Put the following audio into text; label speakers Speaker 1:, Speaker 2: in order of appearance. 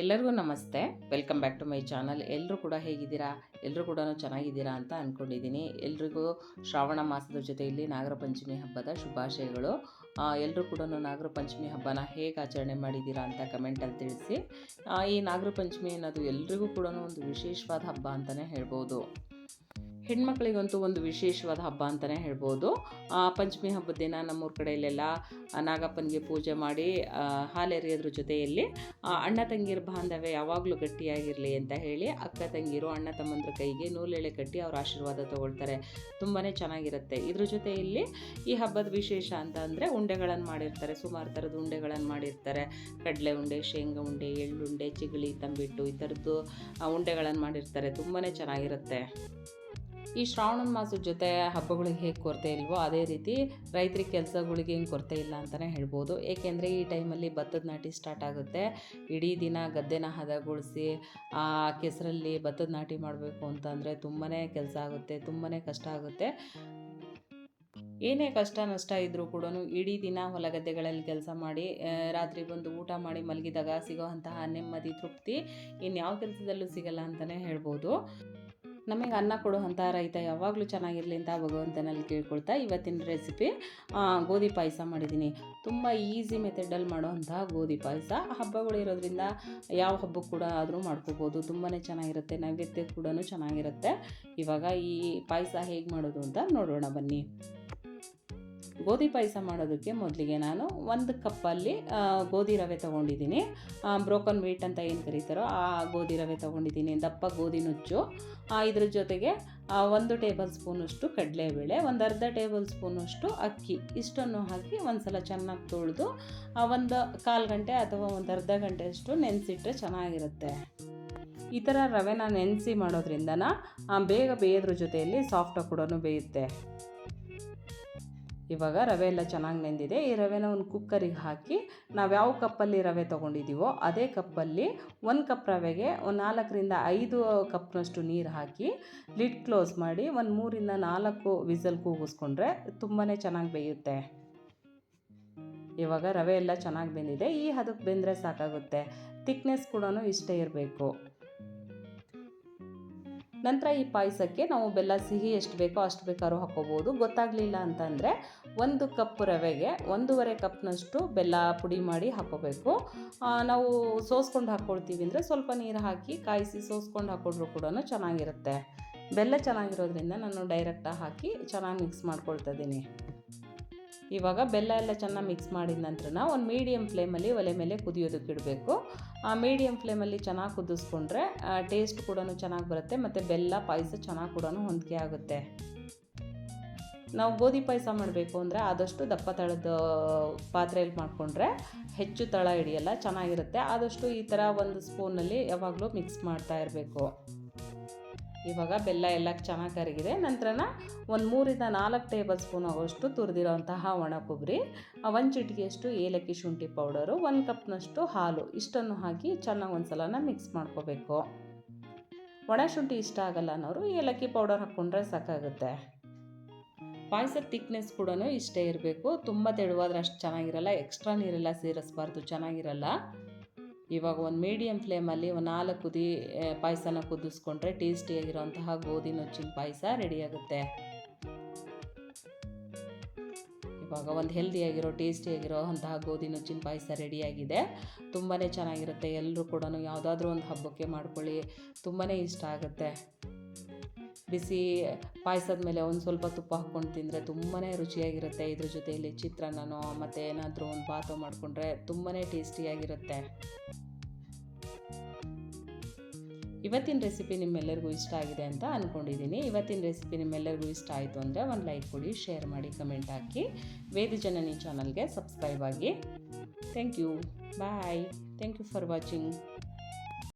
Speaker 1: ಎಲ್ಲರಿಗೂ ನಮಸ್ತೆ. Welcome back to my channel ಎಲ್ಲರೂ ಕೂಡ ಹೇಗಿದ್ದೀರಾ? ಎಲ್ಲರೂ ಕೂಡ ಚೆನ್ನಾಗಿದ್ದೀರಾ ಅಂತ ಅಂದ್ಕೊಂಡಿದ್ದೀನಿ ಎಲ್ರಿಗೂ ಶ್ರಾವಣ ಮಾಸದ ಜೊತೆಯಲ್ಲಿ ನಾಗರ ಪಂಚಮಿ ಹಬ್ಬದ ಶುಭಾಶಯಗಳು. ಎಲ್ಲರೂ ಕೂಡ ನಾಗರ ಪಂಚಮಿ ಹಬ್ಬನ ಹೇಗೆ ಆಚರಣೆ ಮಾಡಿದ್ದೀರಾ ಅಂತ ಕಮೆಂಟಲ್ಲಿ ತಿಳಿಸಿ. ಈ ನಾಗರ ಪಂಚಮಿ ಅನ್ನೋದು ಎಲ್ರಿಗೂ ಕೂಡ ಒಂದು ವಿಶೇಷವಾದ ಹಬ್ಬ ಅಂತಲೇ ಹೇಳ್ಬೋದು. ಹೆಣ್ಮಕ್ಳಿಗಂತೂ ಒಂದು ವಿಶೇಷವಾದ ಹಬ್ಬ ಅಂತಲೇ ಹೇಳ್ಬೋದು. ಪಂಚಮಿ ಹಬ್ಬದ ದಿನ ನಮ್ಮೂರ ಕಡೆಯಲ್ಲೆಲ್ಲ ನಾಗಪ್ಪನಿಗೆ ಪೂಜೆ ಮಾಡಿ ಹಾಲೆರೆಯೋದ್ರ ಜೊತೆಯಲ್ಲಿ ಅಣ್ಣ ತಂಗಿರ ಬಾಂಧವ್ಯ ಯಾವಾಗಲೂ ಗಟ್ಟಿಯಾಗಿರಲಿ ಅಂತ ಹೇಳಿ ಅಕ್ಕ ತಂಗಿರು, ಅಣ್ಣ ತಮ್ಮಂದ್ರ ಕೈಗೆ ನೂಲೆಳೆ ಕಟ್ಟಿ ಅವ್ರ ಆಶೀರ್ವಾದ ತಗೊಳ್ತಾರೆ. ತುಂಬಾ ಚೆನ್ನಾಗಿರುತ್ತೆ. ಇದ್ರ ಜೊತೆಯಲ್ಲಿ ಈ ಹಬ್ಬದ ವಿಶೇಷ ಅಂತ ಅಂದರೆ ಉಂಡೆಗಳನ್ನು ಮಾಡಿರ್ತಾರೆ. ಸುಮಾರು ಥರದ ಉಂಡೆಗಳನ್ನು ಮಾಡಿರ್ತಾರೆ. ಕಡಲೆ ಉಂಡೆ, ಶೇಂಗಾ ಉಂಡೆ, ಎಳ್ಳುಂಡೆ ಚಿಗಳಿ ತಂಬಿಟ್ಟು ಈ ಥರದ್ದು ಉಂಡೆಗಳನ್ನು ಮಾಡಿರ್ತಾರೆ. ತುಂಬಾ ಚೆನ್ನಾಗಿರುತ್ತೆ. ಈ ಶ್ರಾವಣ ಮಾಸದ ಜೊತೆ ಹಬ್ಬಗಳಿಗೆ ಹೇಗೆ ಕೊರತೆ ಇಲ್ವೋ ಅದೇ ರೀತಿ ರೈತರಿಗೆ ಕೆಲಸಗಳಿಗೆ ಏನು ಕೊರತೆ ಇಲ್ಲ ಅಂತಲೇ ಹೇಳ್ಬೋದು. ಏಕೆಂದರೆ ಈ ಟೈಮಲ್ಲಿ ಭತ್ತದ ನಾಟಿ ಸ್ಟಾರ್ಟ್ ಆಗುತ್ತೆ. ಇಡೀ ದಿನ ಗದ್ದೆನ ಹದಗೊಳಿಸಿ, ಆ ಕೆಸರಲ್ಲಿ ಭತ್ತದ ನಾಟಿ ಮಾಡಬೇಕು ಅಂತಂದರೆ ತುಂಬಾ ಕೆಲಸ ಆಗುತ್ತೆ ತುಂಬಾ ಕಷ್ಟ ಆಗುತ್ತೆ. ಏನೇ ಕಷ್ಟ, ನಷ್ಟ ಇದ್ದರೂ ಕೂಡ ಇಡೀ ದಿನ ಹೊಲ ಗದ್ದೆಗಳಲ್ಲಿ ಕೆಲಸ ಮಾಡಿ ರಾತ್ರಿ ಬಂದು ಊಟ ಮಾಡಿ ಮಲಗಿದಾಗ ಸಿಗೋವಂತಹ ನೆಮ್ಮದಿ, ತೃಪ್ತಿ ಇನ್ಯಾವ ಕೆಲಸದಲ್ಲೂ ಸಿಗಲ್ಲ ಅಂತಲೇ ಹೇಳ್ಬೋದು. ನಮಗೆ ಅನ್ನ ಕೊಡುವಂಥ ರೈತ ಯಾವಾಗಲೂ ಚೆನ್ನಾಗಿರಲಿ ಅಂತ ಭಗವಂತನಲ್ಲಿ ಕೇಳ್ಕೊಳ್ತಾ ಇವತ್ತಿನ ರೆಸಿಪಿ ಗೋಧಿ ಪಾಯಸ ಮಾಡಿದ್ದೀನಿ. ತುಂಬ ಈಸಿ ಮೆಥಡಲ್ಲಿ ಮಾಡೋವಂಥ ಗೋಧಿ ಪಾಯಸ. ಹಬ್ಬಗಳು ಇರೋದ್ರಿಂದ ಯಾವ ಹಬ್ಬಕ್ಕೆ ಕೂಡ ಆದರೂ ಮಾಡ್ಕೋಬೋದು. ತುಂಬಾ ಚೆನ್ನಾಗಿರುತ್ತೆ, ನೈವೇದ್ಯ ಕೂಡ ಚೆನ್ನಾಗಿರುತ್ತೆ. ಇವಾಗ ಈ ಪಾಯಸ ಹೇಗೆ ಮಾಡೋದು ಅಂತ ನೋಡೋಣ ಬನ್ನಿ. ಗೋಧಿ ಪಾಯಸ ಮಾಡೋದಕ್ಕೆ ಮೊದಲಿಗೆ ನಾನು ಒಂದು ಕಪ್ಪಲ್ಲಿ ಗೋಧಿ ರವೆ ತೊಗೊಂಡಿದ್ದೀನಿ. ಬ್ರೋಕನ್ ವೀಟ್ ಅಂತ ಏನು ಕರೀತಾರೋ ಆ ಗೋಧಿ ರವೆ ತೊಗೊಂಡಿದ್ದೀನಿ. ದಪ್ಪ ಗೋಧಿ ನುಚ್ಚು. ಇದ್ರ ಜೊತೆಗೆ ಒಂದು ಟೇಬಲ್ ಸ್ಪೂನಷ್ಟು ಕಡಲೆಬೇಳೆ ಒಂದು ಅರ್ಧ ಟೇಬಲ್ ಸ್ಪೂನಷ್ಟು ಅಕ್ಕಿ. ಇಷ್ಟನ್ನು ಹಾಕಿ ಒಂದು ಸಲ ಚೆನ್ನಾಗಿ ತೊಳೆದು ಒಂದು ಕಾಲು ಗಂಟೆ ಅಥವಾ ಒಂದು ಅರ್ಧ ಗಂಟೆಯಷ್ಟು ನೆನೆಸಿಟ್ರೆ ಚೆನ್ನಾಗಿರುತ್ತೆ. ಈ ಥರ ರವೆನ ನೆನೆಸಿ ಮಾಡೋದ್ರಿಂದನ ಆ, ಬೇಗ ಬೇಯೋದ್ರ ಜೊತೆಯಲ್ಲಿ ಸಾಫ್ಟಾಗಿ ಕೂಡ ಬೇಯುತ್ತೆ. ಇವಾಗ ರವೆ ಎಲ್ಲ ಚೆನ್ನಾಗಿ ನೆಂದಿದೆ. ಈ ರವೆನ ಒಂದು ಕುಕ್ಕರಿಗೆ ಹಾಕಿ ನಾವು ಯಾವ ಕಪ್ಪಲ್ಲಿ ರವೆ ತೊಗೊಂಡಿದ್ದೀವೋ ಅದೇ ಕಪ್ಪಲ್ಲಿ ಒಂದು ಕಪ್ ರವೆಗೆ ಒಂದು ನಾಲ್ಕರಿಂದ ಐದು ಕಪ್ನಷ್ಟು ನೀರು ಹಾಕಿ ಲಿಡ್ ಕ್ಲೋಸ್ ಮಾಡಿ ಒಂದು ಮೂರಿಂದ ನಾಲ್ಕು ವಿಸಲ್ ಕೂಗಿಸ್ಕೊಂಡ್ರೆ ತುಂಬಾ ಚೆನ್ನಾಗಿ ಬೇಯುತ್ತೆ. ಇವಾಗ ರವೆ ಎಲ್ಲ ಚೆನ್ನಾಗಿ ಬೆಂದಿದೆ. ಈ ಹದಕ್ಕೆ ಬೆಂದರೆ ಸಾಕಾಗುತ್ತೆ. ತಿಕ್ನೆಸ್ ಕೂಡ ಇಷ್ಟೇ ಇರಬೇಕು. ನಂತರ ಈ ಪಾಯಸಕ್ಕೆ ನಾವು ಬೆಲ್ಲ ಸಿಹಿ ಎಷ್ಟು ಬೇಕೋ ಅಷ್ಟು ಬೇಕಾದ್ರೂ ಹಾಕೋಬೋದು. ಗೊತ್ತಾಗಲಿಲ್ಲ ಅಂತಂದರೆ ಒಂದು ಕಪ್ ರವೆಗೆ ಒಂದೂವರೆ ಕಪ್ನಷ್ಟು ಬೆಲ್ಲ ಪುಡಿ ಮಾಡಿ ಹಾಕೋಬೇಕು. ನಾವು ಸೋಸ್ಕೊಂಡು ಹಾಕ್ಕೊಳ್ತೀವಿ ಅಂದರೆ ಸ್ವಲ್ಪ ನೀರು ಹಾಕಿ ಕಾಯಿಸಿ ಸೋಸ್ಕೊಂಡು ಹಾಕೊಂಡ್ರು ಕೂಡ ಚೆನ್ನಾಗಿರುತ್ತೆ. ಬೆಲ್ಲ ಚೆನ್ನಾಗಿರೋದ್ರಿಂದ ನಾನು ಡೈರೆಕ್ಟಾಗಿ ಹಾಕಿ ಚೆನ್ನಾಗಿ ಮಿಕ್ಸ್ ಮಾಡ್ಕೊಳ್ತಾ ಇದ್ದೀನಿ. ಇವಾಗ ಬೆಲ್ಲ ಎಲ್ಲ ಚೆನ್ನಾಗಿ ಮಿಕ್ಸ್ ಮಾಡಿದ ನಂತರ ಒಂದು ಮೀಡಿಯಮ್ ಫ್ಲೇಮಲ್ಲಿ ಒಲೆ ಮೇಲೆ ಕುದಿಯೋದಕ್ಕೆ ಇಡಬೇಕು. ಆ ಮೀಡಿಯಮ್ ಫ್ಲೇಮಲ್ಲಿ ಚೆನ್ನಾಗಿ ಕುದಿಸ್ಕೊಂಡ್ರೆ ಟೇಸ್ಟ್ ಕೂಡ ಚೆನ್ನಾಗಿ ಬರುತ್ತೆ ಮತ್ತು ಬೆಲ್ಲ ಪಾಯಸ ಚೆನ್ನಾಗಿ ಕೂಡ ಹೊಂದಿಕೆ ಆಗುತ್ತೆ. ನಾವು ಗೋಧಿ ಪಾಯಸ ಮಾಡಬೇಕು ಅಂದರೆ ಆದಷ್ಟು ದಪ್ಪ ತಳದ ಪಾತ್ರೆಯಲ್ಲಿ ಮಾಡಿಕೊಂಡ್ರೆ ಹೆಚ್ಚು ತಳ ಹಿಡಿಯಲ್ಲ, ಚೆನ್ನಾಗಿರುತ್ತೆ. ಆದಷ್ಟು ಈ ಥರ ಒಂದು ಸ್ಪೂನಲ್ಲಿ ಯಾವಾಗಲೂ ಮಿಕ್ಸ್ ಮಾಡ್ತಾ ಇರಬೇಕು. ಇವಾಗ ಬೆಲ್ಲ ಎಲ್ಲ ಚೆನ್ನಾಗಿ ಕರಗಿದೆ. ನಂತರನ ಒಂದು ಮೂರಿಂದ ನಾಲ್ಕು ಟೇಬಲ್ ಸ್ಪೂನ್ ಆಗೋಷ್ಟು ತುರಿದಿರೋಂತಹ ಒಣ ಕೊಬ್ಬರಿ ಒಂದು ಚಿಟಿಕೆಯಷ್ಟು ಏಲಕ್ಕಿ ಶುಂಠಿ ಪೌಡರು, ಒಂದು ಕಪ್ನಷ್ಟು ಹಾಲು, ಇಷ್ಟನ್ನು ಹಾಕಿ ಚೆನ್ನಾಗಿ ಒಂದು ಸಲನ ಮಿಕ್ಸ್ ಮಾಡ್ಕೋಬೇಕು. ಒಣ ಶುಂಠಿ ಇಷ್ಟ ಆಗಲ್ಲ ಅನ್ನೋರು ಏಲಕ್ಕಿ ಪೌಡರ್ ಹಾಕ್ಕೊಂಡ್ರೆ ಸಾಕಾಗುತ್ತೆ. ಪಾಯಸದ ತಿಕ್ನೆಸ್ ಕೂಡ ಇಷ್ಟೇ ಇರಬೇಕು. ತುಂಬ ತೆಳುವಾದ್ರೆ ಅಷ್ಟು ಚೆನ್ನಾಗಿರಲ್ಲ ಎಕ್ಸ್ಟ್ರಾ ನೀರೆಲ್ಲ ಸೇರಿಸ್ಬಾರ್ದು, ಚೆನ್ನಾಗಿರಲ್ಲ. ಇವಾಗ ಒಂದು ಮೀಡಿಯಮ್ ಫ್ಲೇಮಲ್ಲಿ ಒಂದು ನಾಲ್ಕು ಕುದಿ ಪಾಯಸನ ಕುದಿಸ್ಕೊಂಡ್ರೆ ಟೇಸ್ಟಿಯಾಗಿರೋಂತಹ ಗೋಧಿ ನುಚ್ಚಿನ ಪಾಯಸ ರೆಡಿಯಾಗುತ್ತೆ ಇವಾಗ ಒಂದು ಹೆಲ್ದಿಯಾಗಿರೋ ಟೇಸ್ಟಿಯಾಗಿರೋ ಅಂತಹ ಗೋಧಿ ನುಚ್ಚಿನ ಪಾಯಸ ರೆಡಿಯಾಗಿದೆ ತುಂಬಾ ಚೆನ್ನಾಗಿರುತ್ತೆ. ಎಲ್ಲರೂ ಕೂಡ ಯಾವುದಾದ್ರೂ ಒಂದು ಹಬ್ಬಕ್ಕೆ ಮಾಡ್ಕೊಳ್ಳಿ. ತುಂಬಾ ಇಷ್ಟ ಆಗುತ್ತೆ. ಬಿಸಿ ಪಾಯಸದ ಮೇಲೆ ಒಂದು ಸ್ವಲ್ಪ ತುಪ್ಪ ಹಾಕ್ಕೊಂಡು ತಿಂದರೆ ತುಂಬಾ ರುಚಿಯಾಗಿರುತ್ತೆ. ಇದ್ರ ಜೊತೆಯಲ್ಲಿ ಚಿತ್ರಾನ್ನನೋ ಮತ್ತು ಏನಾದರೂ ಒಂದು ಬಾತು ಮಾಡಿಕೊಂಡ್ರೆ ತುಂಬಾ ಟೇಸ್ಟಿಯಾಗಿರುತ್ತೆ. ಇವತ್ತಿನ ರೆಸಿಪಿ ನಿಮ್ಮೆಲ್ಲರಿಗೂ ಇಷ್ಟ ಆಗಿದೆ ಅಂತ ಅಂದ್ಕೊಂಡಿದ್ದೀನಿ ಇವತ್ತಿನ ರೆಸಿಪಿ ನಿಮ್ಮೆಲ್ಲರಿಗೂ ಇಷ್ಟ ಆಯಿತು ಅಂದರೆ ಒಂದು ಲೈಕ್ ಕೊಡಿ, ಶೇರ್ ಮಾಡಿ, ಕಮೆಂಟ್ ಹಾಕಿ. ವೇದ ಜನನಿ ಚಾನಲ್ಗೆ ಸಬ್ಸ್ಕ್ರೈಬ್ ಆಗಿ. Thank you. Bye. Thank you for watching.